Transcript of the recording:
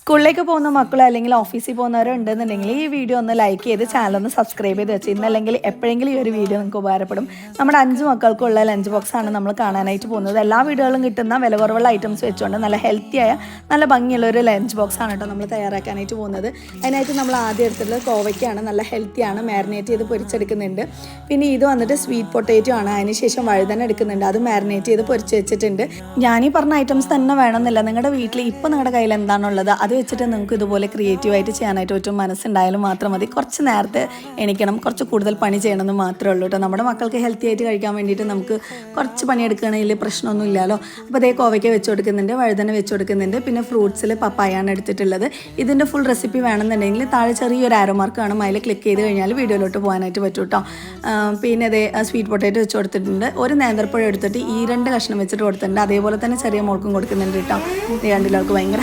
സ്കൂളിലേക്ക് പോകുന്ന മക്കളോ അല്ലെങ്കിൽ ഓഫീസിൽ പോകുന്നവരോ ഉണ്ടെന്നുണ്ടെങ്കിൽ ഈ വീഡിയോ ഒന്ന് ലൈക്ക് ചെയ്ത് ചാനൽ ഒന്ന് സബ്സ്ക്രൈബ് ചെയ്ത് വെച്ച് ഇന്നല്ലെങ്കിൽ എപ്പോഴെങ്കിലും ഈ ഒരു വീഡിയോ നിങ്ങൾക്ക് ഉപകാരപ്പെടും. നമ്മുടെ അഞ്ച് മക്കൾക്കുള്ള ലഞ്ച് ബോക്സ് ആണ് നമ്മൾ കാണാനായിട്ട് പോകുന്നത്. എല്ലാ വീടുകളിലും കിട്ടുന്ന വില കുറവുള്ള ഐറ്റംസ് വെച്ചുകൊണ്ട് നല്ല ഹെൽത്തിയായ നല്ല ഭംഗിയുള്ള ഒരു ലഞ്ച് ബോക്സ് ആണ് കേട്ടോ നമ്മൾ തയ്യാറാക്കാനായിട്ട് പോകുന്നത്. അതിനായിട്ട് നമ്മൾ ആദ്യം എടുത്തിട്ടുള്ളത് കോവയ്ക്കാണ്. നല്ല ഹെൽത്തിയാണ് മാരിനേറ്റ് ചെയ്ത് പൊരിച്ചെടുക്കുന്നുണ്ട്. പിന്നെ ഇത് വന്നിട്ട് സ്വീറ്റ് പൊട്ടേറ്റോ ആണ്. അതിനുശേഷം വഴുതന എടുക്കുന്നുണ്ട്. അത് മാരിനേറ്റ് ചെയ്ത് പൊരിച്ച് വെച്ചിട്ടുണ്ട്. ഞാനീ പറഞ്ഞ ഐറ്റംസ് തന്നെ വേണമെന്നില്ല. നിങ്ങളുടെ വീട്ടിൽ ഇപ്പോൾ നിങ്ങളുടെ കയ്യിൽ എന്താണുള്ളത്? വെച്ചിട്ട് നിങ്ങൾക്ക് ഇതുപോലെ ക്രിയേറ്റീവായിട്ട് ചെയ്യാനായിട്ട് പറ്റും മനസ്സുണ്ടായാലും മാത്രം മതി. കുറച്ച് നേരത്തെ എണീക്കണം കുറച്ച് കൂടുതൽ പണി ചെയ്യണമെന്ന് മാത്രമേ ഉള്ളൂ കേട്ടോ. നമ്മുടെ മക്കൾക്ക് ഹെൽത്തി ആയിട്ട് കഴിക്കാൻ വേണ്ടിയിട്ട് നമുക്ക് കുറച്ച് പണി എടുക്കുകയാണെങ്കിൽ പ്രശ്നമൊന്നും ഇല്ലല്ലോ അപ്പോൾ അതേ കോവയ്ക്ക വെച്ച് കൊടുക്കുന്നുണ്ട് വഴുതന വെച്ച് കൊടുക്കുന്നുണ്ട് പിന്നെ ഫ്രൂട്ട്സിൽ പപ്പായാണ് എടുത്തിട്ടുള്ളത്. ഇതിന്റെ ഫുൾ റെസിപ്പി വേണമെന്നുണ്ടെങ്കിൽ താഴെ ചെറിയൊരു ആരോ മാർക്ക് കാണും. അതിൽ ക്ലിക്ക് ചെയ്ത് കഴിഞ്ഞാൽ വീഡിയോയിലോട്ട് പോകാനായിട്ട് പറ്റും കേട്ടോ. പിന്നെ അതേ സ്വീറ്റ് പൊട്ടേറ്റോ വെച്ച് കൊടുത്തിട്ടുണ്ട്. ഒരു നേന്ത്രപ്പഴം എടുത്തിട്ട് ഈ രണ്ട് കഷ്ണം വെച്ചിട്ട് കൊടുത്തിട്ടുണ്ട്. അതേപോലെ തന്നെ ചെറിയ മോൾക്കും കൊടുക്കുന്നുണ്ട് കേട്ടോ. കണ്ടില്ല അവർക്ക് ഭയങ്കര